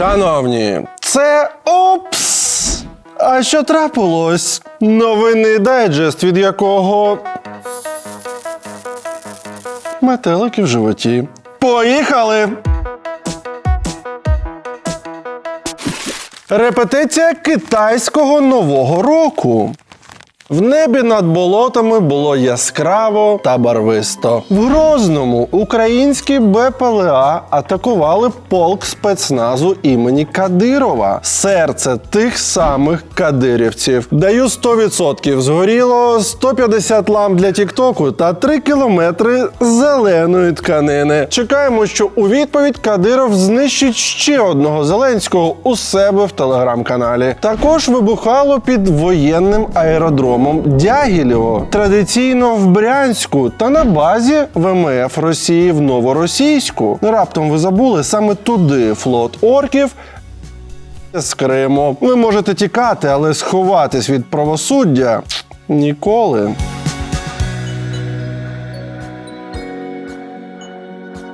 Шановні, це опс. А що трапилось? Новинний дайджест, від якого. Метелики в животі. Поїхали! Репетиція китайського нового року. В небі над болотами було яскраво та барвисто. В Грозному українські БПЛА атакували полк спецназу імені Кадирова. Серце тих самих кадирівців. Даю 100% згоріло, 150 ламп для Тіктоку та 3 кілометри зеленої тканини. Чекаємо, що у відповідь Кадиров знищить ще одного Зеленського у себе в телеграм-каналі. Також вибухало під воєнним аеродромом Дягілєво, традиційно в Брянську та на базі ВМФ Росії в Новоросійську. Раптом ви забули саме туди флот орків. З Криму. Ви можете тікати, але сховатись від правосуддя ніколи.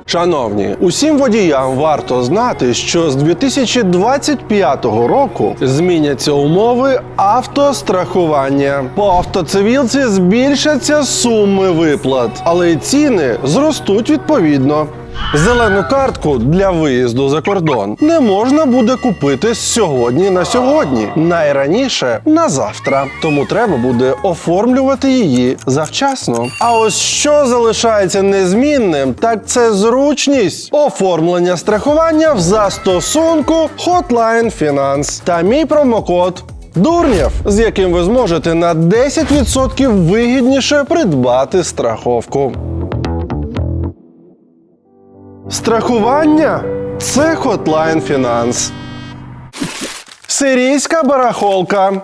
Шановні, усім водіям варто знати, що з 2025 року зміняться умови автострахування. По автоцивілці збільшаться суми виплат, але й ціни зростуть відповідно. Зелену картку для виїзду за кордон не можна буде купити з сьогодні на сьогодні, найраніше на завтра. Тому треба буде оформлювати її завчасно. А ось що залишається незмінним, так це зручність оформлення страхування в застосунку Hotline Finance та мій промокод. Дурнєв, з яким ви зможете на 10% вигідніше придбати страховку. Страхування це Hotline Finance. Сирійська барахолка.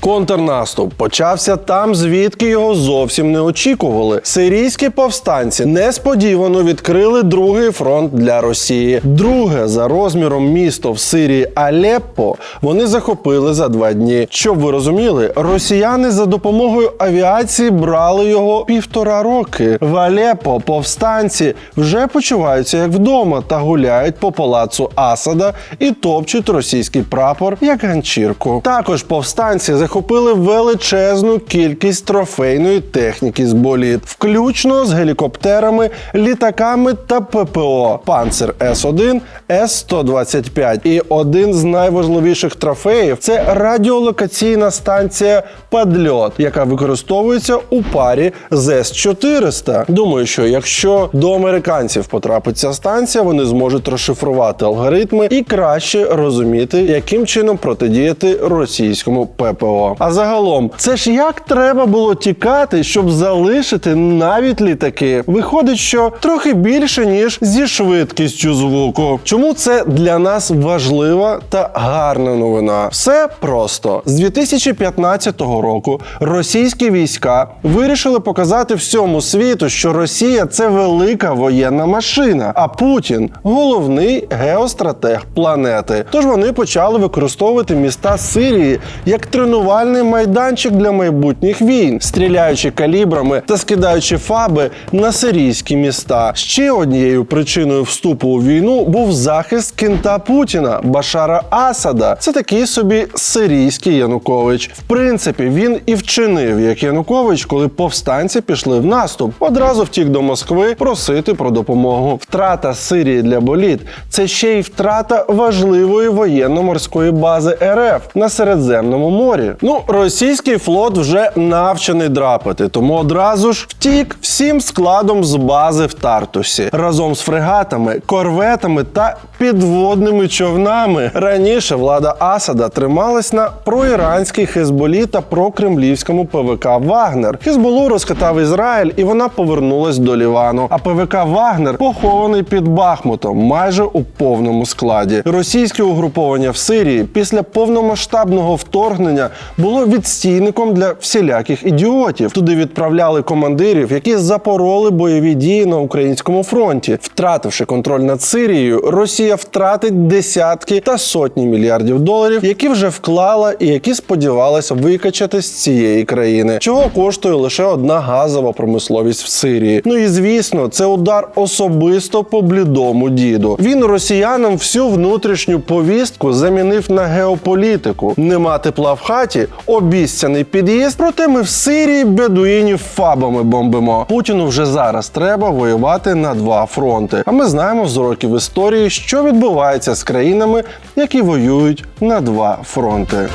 Контрнаступ почався там, звідки його зовсім не очікували. Сирійські повстанці несподівано відкрили другий фронт для Росії. Друге за розміром місто в Сирії Алеппо вони захопили за два дні. Щоб ви розуміли, росіяни за допомогою авіації брали його півтора роки. В Алеппо повстанці вже почуваються як вдома та гуляють по палацу Асада і топчуть російський прапор як ганчірку. Також повстанці захопили величезну кількість трофейної техніки з боліт, включно з гелікоптерами, літаками та ППО Панцер С1, С-125. І один з найважливіших трофеїв це радіолокаційна станція Падльот, яка використовується у парі з С-400. Думаю, що якщо до американців потрапить ця станція, вони зможуть розшифрувати алгоритми і краще розуміти, яким чином протидіяти російському ППО. А загалом, це ж як треба було тікати, щоб залишити навіть літаки. Виходить, що трохи більше ніж зі швидкістю звуку. Чому це для нас важлива та гарна новина? Все просто з 2015 року російські війська вирішили показати всьому світу, що Росія це велика воєнна машина, а Путін головний геостратег планети. Тож вони почали використовувати міста Сирії як тренувальний майданчик для майбутніх війн, стріляючи калібрами та скидаючи фаби на сирійські міста. Ще однією причиною вступу у війну був захист кінта Путіна Башара Асада. Це такий собі сирійський Янукович. В принципі, він і вчинив як Янукович, коли повстанці пішли в наступ. Одразу втік до Москви просити про допомогу. Втрата Сирії для боліт це ще й втрата важливої воєнно-морської бази РФ на Середземному морі. Ну, російський флот вже навчений драпати, тому одразу ж втік всім складом з бази в Тартусі разом з фрегатами, корветами та підводними човнами. Раніше влада Асада трималась на проіранській Хезболі та прокремлівському ПВК Вагнер. Хезболу розкатав Ізраїль, і вона повернулась до Лівану. А ПВК Вагнер похований під Бахмутом, майже у повному складі. Російське угруповання в Сирії після повномасштабного вторгнення було відстійником для всіляких ідіотів. Туди відправляли командирів, які запороли бойові дії на українському фронті. Втративши контроль над Сирією, Росія втратить десятки та сотні мільярдів доларів, які вже вклала і які сподівалася викачати з цієї країни, чого коштує лише одна газова промисловість в Сирії. Ну і звісно, це удар особисто по блідому діду. Він росіянам всю внутрішню повістку замінив на геополітику. Нема тепла в хаті, обіцяний під'їзд. Проте ми в Сирії бедуїнів фабами бомбимо. Путіну вже зараз треба воювати на два фронти. А ми знаємо з уроків історії, що відбувається з країнами, які воюють на два фронти.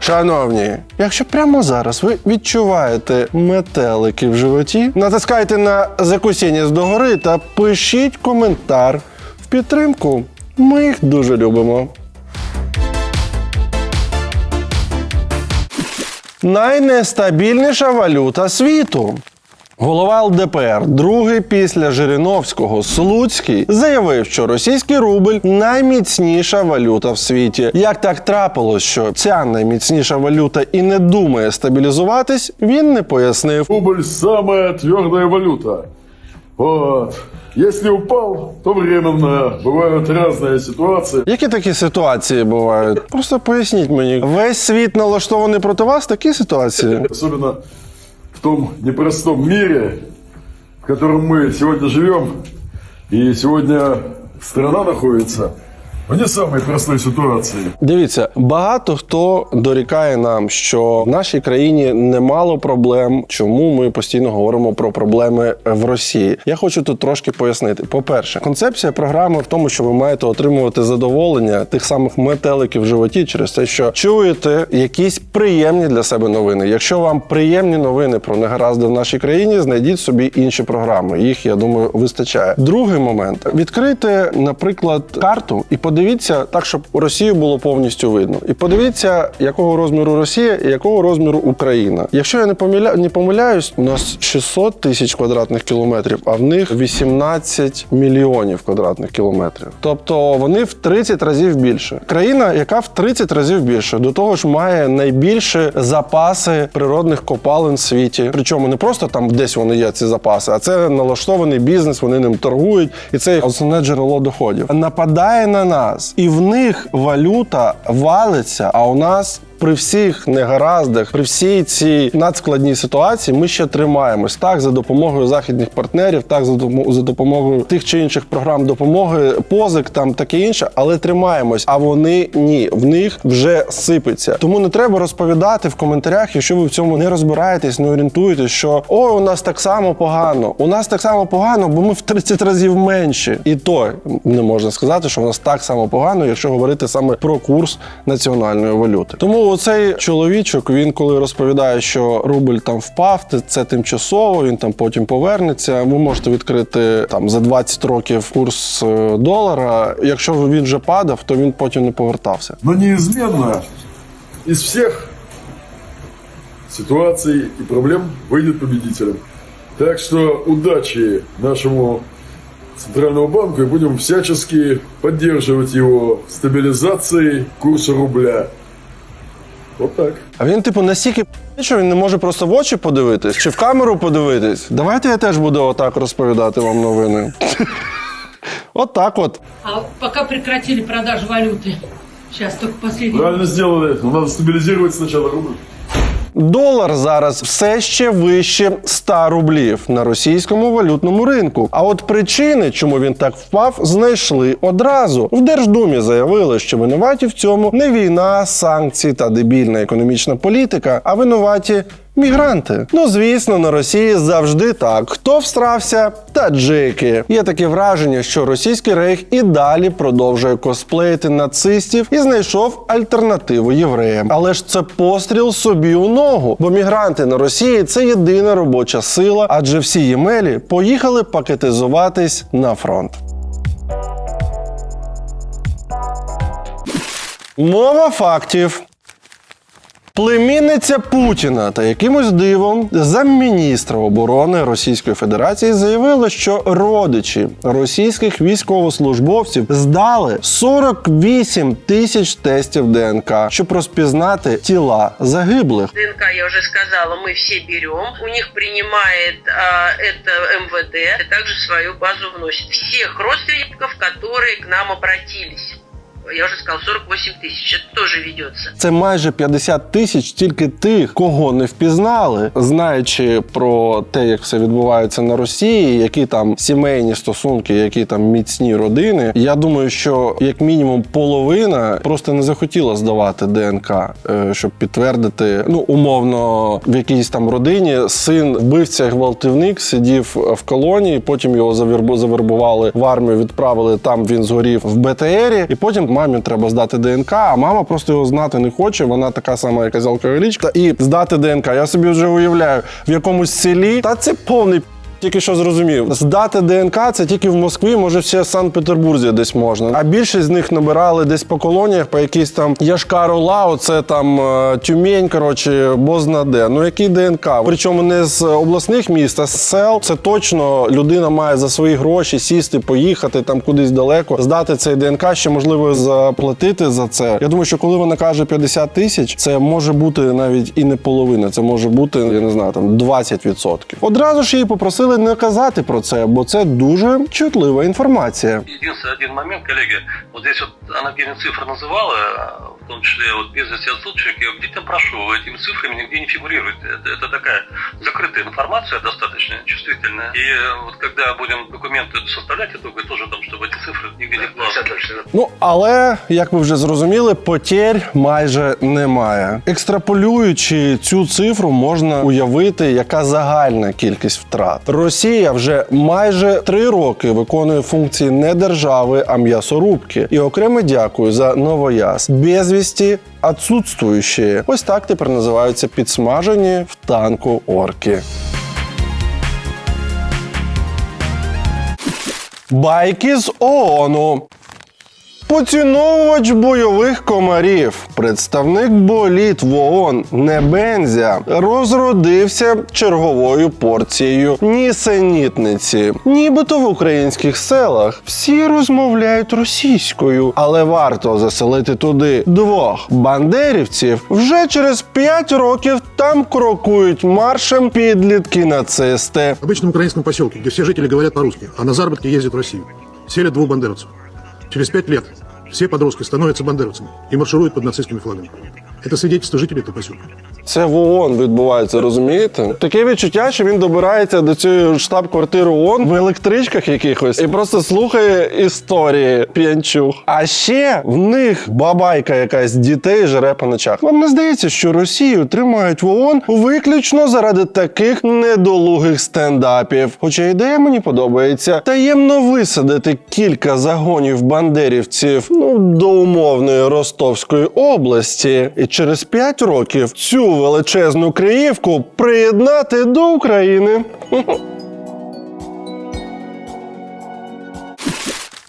Шановні, якщо прямо зараз ви відчуваєте метелики в животі, натискайте на закусіння з догори та пишіть коментар підтримку. Ми їх дуже любимо. Найнестабільніша валюта світу. Голова ЛДПР, другий після Жириновського, Слуцький, заявив, що російський рубль найміцніша валюта в світі. Як так трапилось, що ця найміцніша валюта і не думає стабілізуватись, він не пояснив. Рубль самая твердая валюта. Вот. Если упал, то временно. Бывают разные ситуации. Які такі ситуації бувають? Просто поясніть мені. Весь світ налаштований проти вас. Такі ситуації. Особенно в том непростом мире, в котором мы сегодня живем. И сегодня страна находится не самой простой ситуации. Дивіться, багато хто дорікає нам, що в нашій країні немало проблем. Чому ми постійно говоримо про проблеми в Росії? Я хочу тут трошки пояснити. По-перше, концепція програми в тому, що ви маєте отримувати задоволення тих самих метеликів в животі через те, що чуєте якісь приємні для себе новини. Якщо вам приємні новини про негаразди в нашій країні, знайдіть собі інші програми. Їх я думаю вистачає. Другий момент: відкрийте, наприклад, карту і подивіться так, щоб Росію було повністю видно. І подивіться, якого розміру Росія і якого розміру Україна. Якщо я не помиля... не помиляюсь, у нас 600 тисяч квадратних кілометрів, а в них 18 мільйонів квадратних кілометрів. Тобто вони в 30 разів більше. Країна, яка в 30 разів більше, до того ж має найбільше запаси природних копалин в світі. Причому не просто там десь вони є ці запаси, а це налаштований бізнес, вони ним торгують, і це основне джерело доходів. Нападає на нас, і в них валюта валиться, а у нас. При всіх негараздах, при всій цій надскладній ситуації, ми ще тримаємось так за допомогою західних партнерів, так за допомо- за допомогою тих чи інших програм допомоги, позик, там таке інше, але тримаємось. А вони ні, в них вже сипеться. Тому не треба розповідати в коментарях, якщо ви в цьому не розбираєтесь, не орієнтуєтесь, що ой, у нас так само погано. У нас так само погано, бо ми в 30 разів менші. І то не можна сказати, що у нас так само погано, якщо говорити саме про курс національної валюти. Тому оцей чоловічок, він коли розповідає, що рубль там впав, це- тимчасово, він там потім повернеться. Ви можете відкрити там за 20 років курс е, долара. Якщо він вже падав, то він потім не повертався. Но неизменно из всех ситуаций и проблем выйдет победителем. Так что удачи нашему Центральному банку и будем всячески поддерживать его в стабилизации курса рубля. Вот так. А він, типу, настільки п***й, що він не може просто в очі подивитись чи в камеру подивитись. Давайте я теж буду отак розповідати вам новини. Отак от. А поки прекратили продаж валюти. Зараз только последний. Правильно зробили. Треба стабілізувати спочатку сначала рубль. Долар зараз все ще вище 100 рублів на російському валютному ринку. А от причини, чому він так впав, знайшли одразу. В Держдумі заявили, що винуваті в цьому не війна, санкції та дебільна економічна політика, а винуваті. Мігранти. Ну, звісно, на Росії завжди так. Хто всрався? Таджики. Є таке враження, що російський рейх і далі продовжує косплеїти нацистів і знайшов альтернативу євреям. Але ж це постріл собі у ногу. Бо мігранти на Росії це єдина робоча сила, адже всі ємелі поїхали пакетизуватись на фронт. Мова фактів. Племінниця Путіна та якимось дивом замміністра оборони Російської Федерації заявила, що родичі російських військовослужбовців здали 48 тисяч тестів ДНК, щоб розпізнати тіла загиблих. ДНК, я уже сказала, мы все берем. У них принимает а, это МВД, и также в свою базу вносит всех родственников, которые к нам обратились. Я уже сказала, 48 тысяч. Это тоже ведется. Це майже 50 тисяч тільки тих, кого не впізнали, знаючи про те, як все відбувається на Росії, які там сімейні стосунки, які там міцні родини. Я думаю, що як мінімум половина просто не захотіла здавати ДНК, е, щоб підтвердити, ну умовно, в якійсь там родині син вбивця гвалтівник сидів в колонії, потім його завербу- завербували в армію, відправили там. Він згорів в БТРі, і потім мамі треба здати ДНК, а мама просто його знати не хоче. Вона така сама, як алкоголічка. І здати ДНК. Я собі вже уявляю, в якомусь селі. Та це повний. Тільки що зрозумів, здати ДНК це тільки в Москві, може в Санкт-Петербурзі десь можна. А більшість з них набирали десь по колоніях, по якійсь там Яшкару Лау, це там е, Тюмень, коротше, бозна де. Ну який ДНК? Причому не з обласних міст, а з сел. Це точно людина має за свої гроші сісти, поїхати там кудись далеко, здати цей ДНК, ще можливо заплатити за це. Я думаю, що коли вона каже 50 тисяч, це може бути навіть і не половина, це може бути, я не знаю, там 20%. Одразу ж її попросили не казати про це, бо це дуже чутлива інформація. Единственный один момент, коллеги, вот здесь вот она перед цифры называла, в том числе вот без вести отсутствующих, я бдительно прошу, этими цифрами нигде не фигурирует. Это, это такая закрытая информация, достаточно чувствительная. И э, вот когда будем документы составлять итоги, тоже там, чтобы эти цифры нигде не вкладывались. Ну але як ви вже зрозуміли, потерь майже немає. Екстраполюючи цю цифру, можна уявити, яка загальна кількість втрат. Росія вже майже три роки виконує функції не держави, а м'ясорубки. І окремо дякую за новояз. Безвісті отсутствуючі. Ось так тепер називаються підсмажені в танку орки. Байки з ООНу. Поціновувач бойових комарів, представник боліт в ООН Небензя, розродився черговою порцією нісенітниці. Нібито в українських селах всі розмовляють російською, але варто заселити туди двох бандерівців. Вже через п'ять років там крокують маршем підлітки нацисти. В обычном украинском поселке, где все жители говорят по-русски, а на заработки ездят в Россию. Селят двух бандеровцев. Через пять лет все подростки становятся бандеровцами и маршируют под нацистскими флагами. Это свидетельство жителей этого поселка. Це в ООН відбувається, розумієте? Таке відчуття, що він добирається до цієї штаб-квартири ООН в електричках якихось і просто слухає історії п'янчух. А ще в них бабайка якась дітей жере по ночах. Вам не здається, що Росію тримають в ООН виключно заради таких недолугих стендапів. Хоча ідея мені подобається таємно висадити кілька загонів бандерівців ну до умовної Ростовської області, і через 5 років цю величезну Криївку приєднати до України.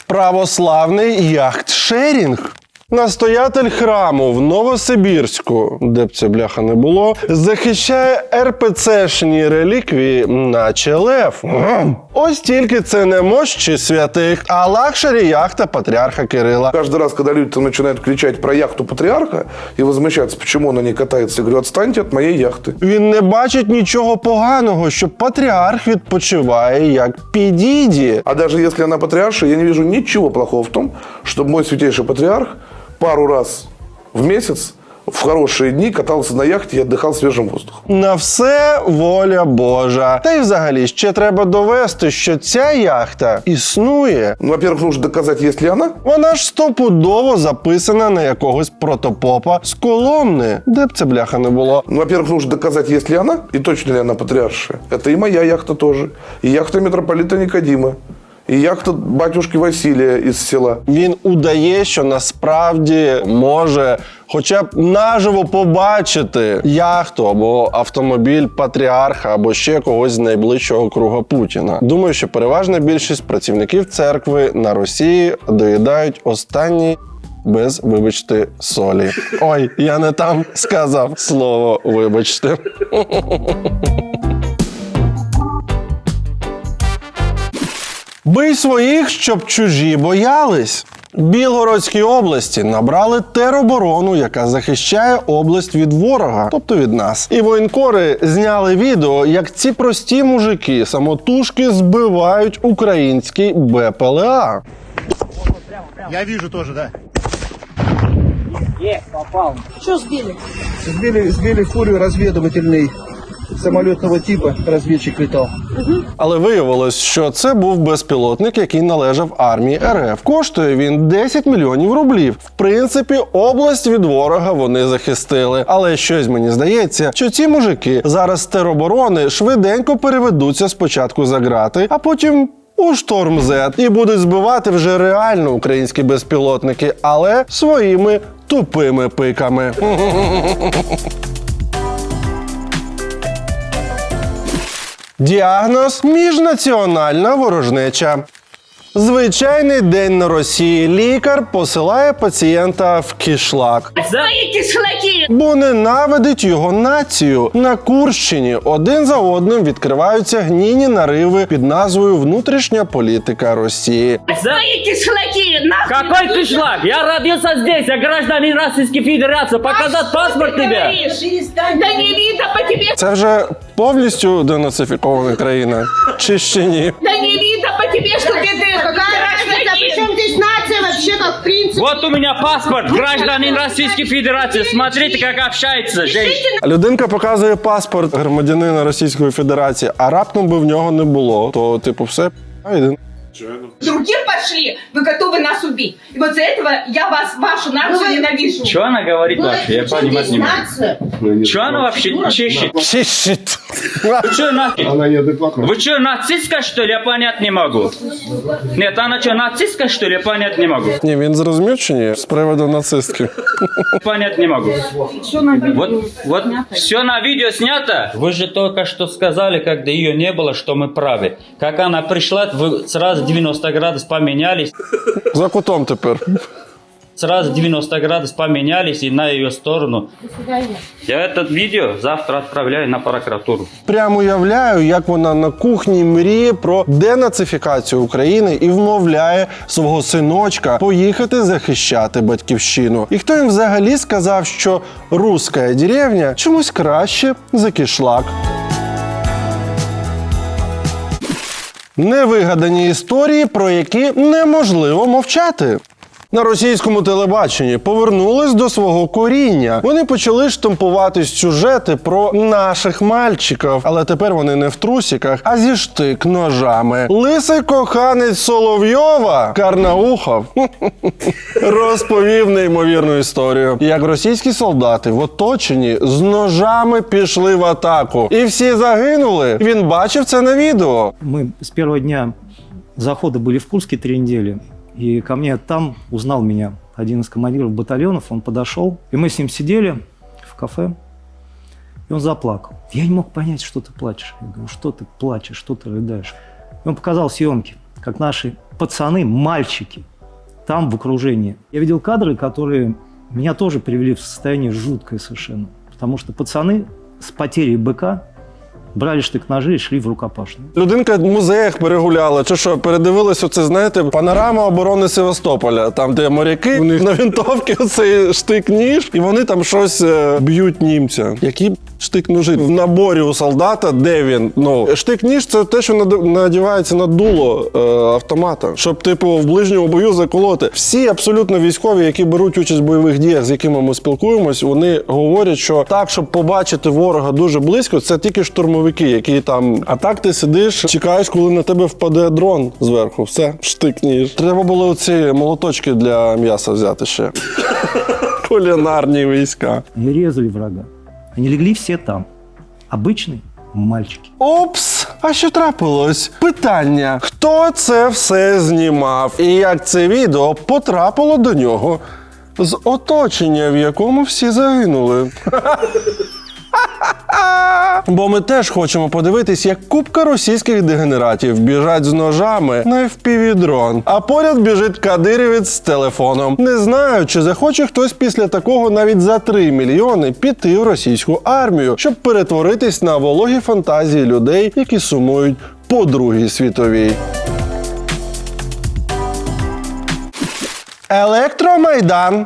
Православний яхт-шерінг. Настоятель храму в Новосибірську, де б це бляха не було, захищає РПЦшні реліквії, наче лев. Гм. Ось тільки це не мощі святих, а лакшері яхта патріарха Кирила. Каждый раз, когда люди там начинают кричать про яхту патриарха и возмущаться, почему она не катается, я говорю, отстаньте от моей яхты. Він не бачить нічого поганого, що патріарх відпочиває як підіді. А даже если она патриарша, я не вижу ничего плохого в том, чтобы мой святейший патриарх пару раз в месяц в хорошие дни катался на яхте и отдыхал свежим воздухом. На все воля Божа. Та й взагалі ще треба довести, що ця яхта існує. Ну, во-первых, нужно доказать, есть ли она. Вона ж стопудово записана на якогось протопопа з Коломни, де б це бляха не було. Ну, во-первых, нужно доказать, есть ли она и точно ли она патриаршая. Это и моя яхта тоже, и яхта митрополита Никодима, и яхта батюшки Василия из села. Він удає, що насправді може хоча б наживо побачити яхту або автомобіль патріарха, або ще когось з найближчого круга Путіна. Думаю, що переважна більшість працівників церкви на Росії доїдають останній без, вибачте, солі. Ой, я не там сказав слово вибачте. Бий своїх, щоб чужі боялись. Білгородській області набрали тероборону, яка захищає область від ворога, тобто від нас. І воєнкори зняли відео, як ці прості мужики самотужки збивають український БПЛА. Я вижу тоже, да. Что сбили? Сбили, сбили фурию разведывательный самолетного типа. Разведчик летал. Але виявилось, що це був безпілотник, який належав армії РФ. Коштує він 10 мільйонів рублів. В принципі, область від ворога вони захистили. Але щось мені здається, що ці мужики зараз з тероборони швиденько переведуться спочатку за грати, а потім. У шторм Z і будуть збивати вже реально українські безпілотники, але своїми тупими пиками. Діагноз міжнаціональна ворожнеча. Звичайний день на Росії. Лікар посилає пацієнта в кішлак, Свои кишлаки! бо ненавидить його націю. На Курщині один за одним відкриваються гнійні нариви під назвою Внутрішня політика Росії. Свои кишлаки! Нахуй! Какой кишлак? Я родился здесь, я гражданин Российской Федерации. Показать паспорт тебе? Да не видно по тебе! Це вже повністю денацифікована країна, чи ще ні? Да не видно по тебе, что ты ты Какая разница? Причем здесь нация вообще как принцип? Вот у меня паспорт, гражданин Российской Федерации. Смотрите, как общается женщина. Людинка показує паспорт громадянина Російської Федерації, а раптом би в нього не було. То, типу, все. а, йди. Другим пошли, вы готовы нас убить. И вот за этого я вас, вашу нацию ненавижу. Что она говорит вообще? Я понимать не могу. Что она вообще чешет? Чищить. Вы что, нахер? Вы что, нацистка, что ли? Я понять не могу. Нет, она что, нацистка, что ли? Я понять не могу. Ні, він зрозумів чи ні? З приводу нацистки. Понять не могу. Вот, вот все на видео снято. Вы же только что сказали, когда ее не было, что мы правы. Как она пришла, вы сразу 90 градусов поменялись. За кутом тепер. Сразу 90 градусов поменялись и на ее сторону. Я этот видео завтра отправляю на прокуратуру. Прямо уявляю, як вона на кухні мріє про денацифікацію України і вмовляє свого синочка поїхати захищати батьківщину. І хто їм взагалі сказав, що руська деревня чомусь краще за кишлак? Невигадані історії, про які неможливо мовчати. На російському телебаченні повернулись до свого коріння. Вони почали штампувати сюжети про наших мальчиків, але тепер вони не в трусіках, а зі штик ножами. Лисий коханець Соловйова Карнаухов розповів неймовірну історію, як російські солдати в оточенні з ножами пішли в атаку, і всі загинули. Він бачив це на відео. Мы с первого дня захода были в Курске три недели. И ко мне там узнал меня один из командиров батальонов. Он подошел, и мы с ним сидели в кафе. И он заплакал. Я не мог понять, что ты плачешь. Я говорю, что ты плачешь, что ты рыдаешь. И он показал съемки, как наши пацаны, мальчики, там в окружении. Я видел кадры, которые меня тоже привели в состояние жуткое совершенно. Потому что пацаны с потерей быка брали штык-ножи и шли в рукопашную. Людинка в музеях перегуляла, чи що, передивилась оце, знаєте, панорама оборони Севастополя, там, де моряки, у них на винтовці оцей штик-ніж, і вони там щось е, б'ють німця. Які штик-ножі? В наборі у солдата, де він? Ну, штик-ніж це те, що надівається на дуло е, автомата, щоб, типу, в ближньому бою заколоти. Всі абсолютно військові, які беруть участь в бойових діях, з якими ми спілкуємось, вони говорять, що так, щоб побачити ворога дуже близько, це тільки штурмовики, які там. А так ти сидиш, чекаєш, коли на тебе впаде дрон зверху. Все, штик-ніж. Треба було оці молоточки для м'яса взяти ще. Кулінарні війська. Они резали врага. Они легли все там. Обычные мальчики. Опс, а що трапилось? Питання: хто це все знімав? І як це відео потрапило до нього з оточення, в якому всі загинули? Бо ми теж хочемо подивитись, як купка російських дегенератів біжать з ножами на FPV-дрон, а поряд біжить кадирівець з телефоном. Не знаю, чи захоче хтось після такого навіть за 3 мільйони піти в російську армію, щоб перетворитись на вологі фантазії людей, які сумують по Другій світовій. Електромайдан.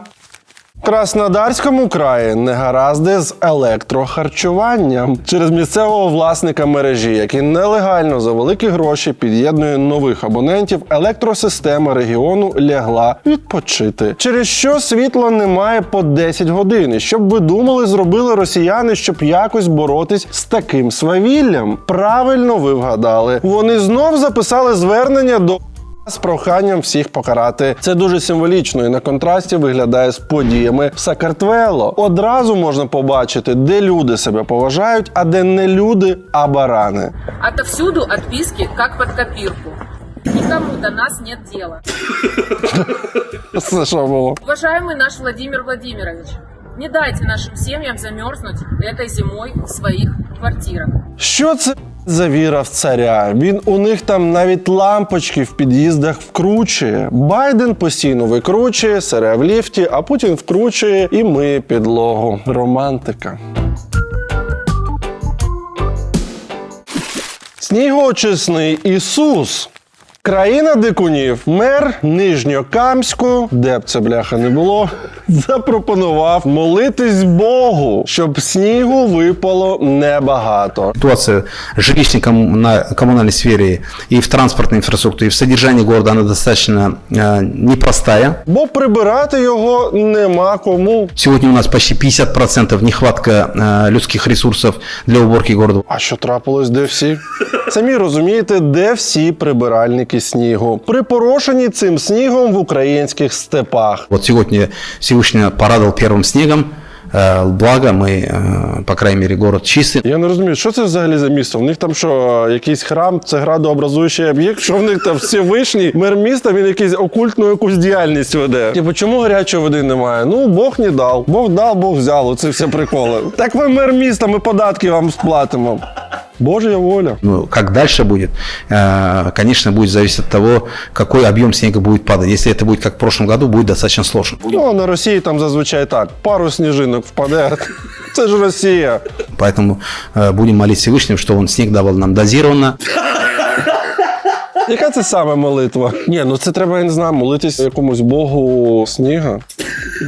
Краснодарському краї негаразди з електрохарчуванням через місцевого власника мережі, який нелегально за великі гроші під'єднує нових абонентів. Електросистема регіону лягла відпочити, через що світла немає по 10 годин. Щоб ви думали, зробили росіяни, щоб якось боротись з таким свавіллям. Правильно ви вгадали. Вони знов записали звернення до з проханням всіх покарати. Це дуже символічно і на контрасті виглядає з подіями в Сакартвело. Одразу можна побачити, де люди себе поважають, а де не люди, а барани. Отовсюду отписки, как под копирку. Никому до нас нет дела. Що? Уважаемый наш Владимир Владимирович, не дайте нашим семьям замерзнуть этой зимой в своих квартирах. Що це за віра в царя? Він у них там навіть лампочки в під'їздах вкручує. Байден постійно викручує, сере в ліфті, а Путін вкручує і миє підлогу. Романтика. Снігоочисний Ісус. Країна дикунів, мер Нижньокамську, де б це бляха не було, запропонував молитись Богу, щоб снігу випало небагато. Ситуация жилищной на коммунальной сфере и в транспортной инфраструктуре, и в содержании города, она достаточно э, непростая. Бо прибирати його нема кому. Сегодня у нас почти 50% нехватка э, людских ресурсов для уборки города. А що трапилось, де всі? Самі розумієте, де всі прибиральники снігу, припорошені цим снігом в українських степах. Вот сегодня Всевышний порадовал первым снегом, э, благо мы, э, по крайней мере, город чистый. Я не розумію, що це взагалі за місто? В них там що, якийсь храм, це градообразуючий об'єкт, що в них там Всевишній, мер міста, він якийсь окультну якусь діяльність веде. Типу, чому гарячої води немає? Ну, Бог не дав. Бог дав, Бог взяв. Оце все приколи. Так ви мер міста, ми податки вам сплатимо. Божья воля. Ну, как дальше будет, э, конечно, будет зависеть от того, какой объем снега будет падать. Если это будет как в прошлом году, будет достаточно сложно. Ну, а на Росії там зазвичай так. Пару сніжинок впаде. Це ж Росія. Поэтому э, будем молить Всевышнего, что он снег давал нам дозированно, Яка це саме молитва? Ні, ну це треба, я не знаю, молитись якомусь Богу сніга.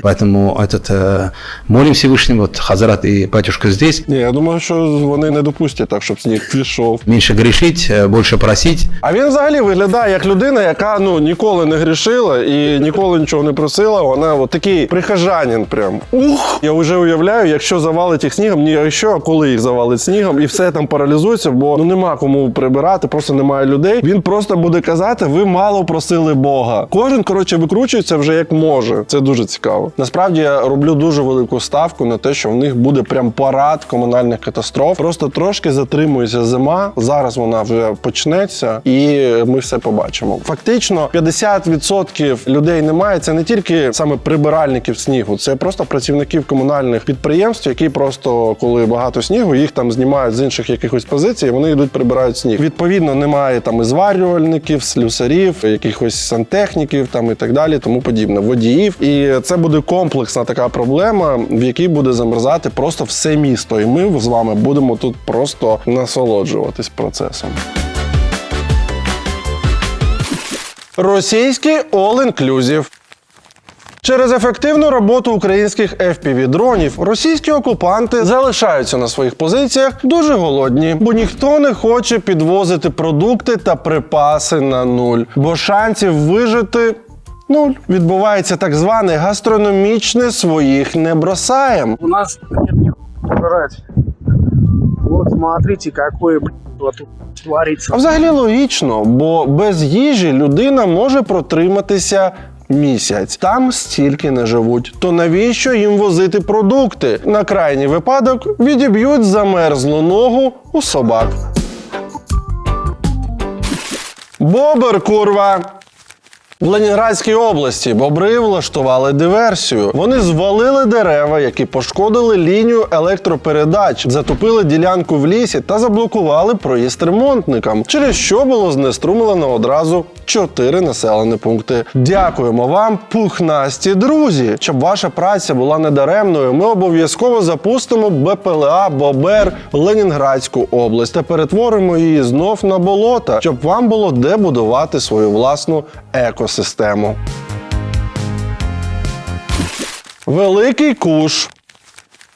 Поэтому этот, э, молим Всевышнего, вот Хазарат и батюшка здесь. Ні, я думаю, що вони не допустять так, щоб сніг пішов. Меньше грешить, э, больше просить. А він взагалі виглядає як людина, яка ну ніколи не грішила і ніколи нічого не просила. Вона от такий прихожанин. Прям ух. Я вже уявляю, якщо завалить їх снігом, ні, якщо а коли їх завалить снігом, і все там паралізується, бо ну нема кому прибирати, просто немає людей. Він просто буде казати: ви мало просили Бога. Кожен коротше викручується вже як може. Це дуже цікаво. Насправді я роблю дуже велику ставку на те, що в них буде прям парад комунальних катастроф. Просто трошки затримується зима. Зараз вона вже почнеться, і ми все побачимо. Фактично, 50% людей немає. Це не тільки саме прибиральників снігу, це просто працівників комунальних підприємств, які просто коли багато снігу, їх там знімають з інших якихось позицій. Вони йдуть прибирають сніг. Відповідно, немає там і зварювальників, слюсарів, якихось сантехніків там і так далі, тому подібне, водіїв. І це буде комплексна така проблема, в якій буде замерзати просто все місто. І ми з вами будемо тут просто насолоджуватись процесом. Російський all-inclusive. Через ефективну роботу українських FPV-дронів російські окупанти залишаються на своїх позиціях дуже голодні, бо ніхто не хоче підвозити продукти та припаси на нуль, бо шансів вижити. Нуль відбувається так зване гастрономічне своїх не бросаєм. У нас нет брать. Вот смотрите, какое творится. А взагалі логічно, бо без їжі людина може протриматися місяць. Там стільки не живуть. То навіщо їм возити продукти? На крайній випадок відіб'ють замерзлу ногу у собак. Бобер, курва! В Ленінградській області бобри влаштували диверсію. Вони звалили дерева, які пошкодили лінію електропередач, затопили ділянку в лісі та заблокували проїзд ремонтникам, через що було знеструмлено одразу чотири населені пункти. Дякуємо вам, пухнасті друзі! Щоб ваша праця була недаремною, ми обов'язково запустимо БПЛА Бобер Ленінградську область та перетворимо її знов на болота, щоб вам було де будувати свою власну екосистему. Великий куш.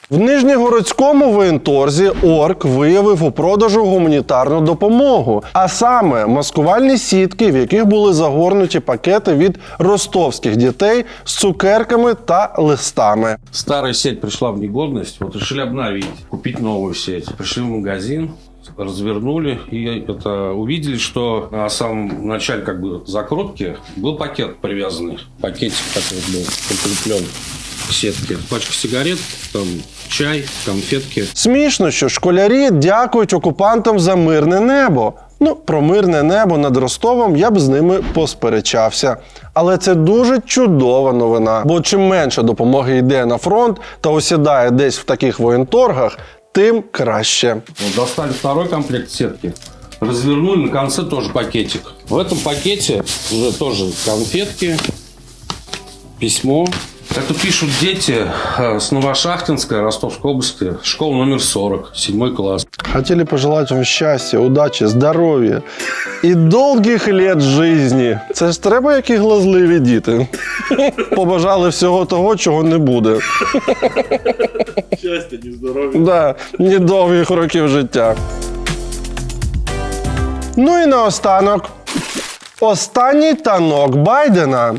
В Нижньогородському воєнторзі Орк виявив у продажу гуманітарну допомогу, а саме маскувальні сітки, в яких були загорнуті пакети від ростовських дітей з цукерками та листами. Старая сеть пришла в негодность, вот решили обновить, купить новую сеть. Пришли в магазин, развернули и это увидели, что на самом начале как бы закрутки был пакет привязанный, пакетик такой был прикреплен к сетке. Пачка сигарет, там чай, конфетки. Смішно, що школярі дякують окупантам за мирне небо. Ну, про мирне небо над Ростовом я б з ними посперечався. Але це дуже чудова новина. Бо чим менше допомоги йде на фронт та осідає десь в таких воєнторгах, тим краще. Достали второй комплект сетки, развернули, на конце тоже пакетик. В этом пакете уже тоже конфетки, письмо. Это пишут дети э, с Новошахтинской, Ростовской области, школа номер 40, седьмой класс. Хотели пожелать вам щастя, удачі, здоров'я і довгих літ житті. Це ж треба, які глазливі діти. Побажали всього того, чого не буде. Счастья, не здоровья. Да, ні довгих років життя. Ну і наостанок. Останній танок Байдена.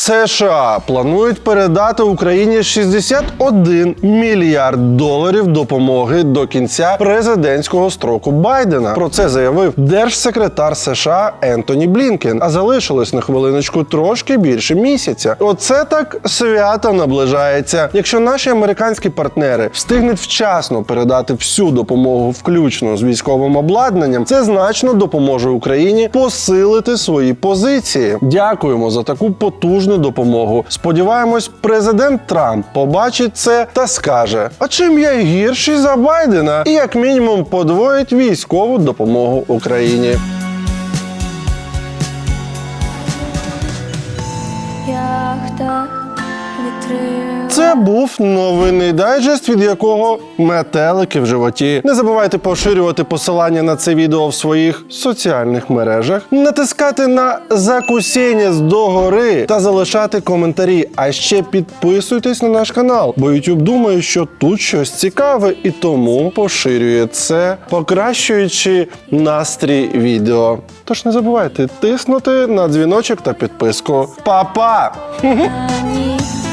США планують передати Україні 61 мільярд доларів допомоги до кінця президентського строку Байдена. Про це заявив держсекретар США Ентоні Блінкен. А залишилось на хвилиночку трошки більше місяця. Оце так свято наближається. Якщо наші американські партнери встигнуть вчасно передати всю допомогу, включно з військовим обладнанням, це значно допоможе Україні посилити свої позиції. Дякуємо за таку потужну допомогу. Сподіваємось, президент Трамп побачить це та скаже: а чим я гірший за Байдена? І як мінімум подвоїть військову допомогу Україні. Яхта. Це був новинний дайджест, від якого метелики в животі. Не забувайте поширювати посилання на це відео в своїх соціальних мережах, натискати на закусіння з догори та залишати коментарі. А ще підписуйтесь на наш канал, бо YouTube думає, що тут щось цікаве і тому поширює це, покращуючи настрій відео. Тож не забувайте тиснути на дзвіночок та підписку. Па-па!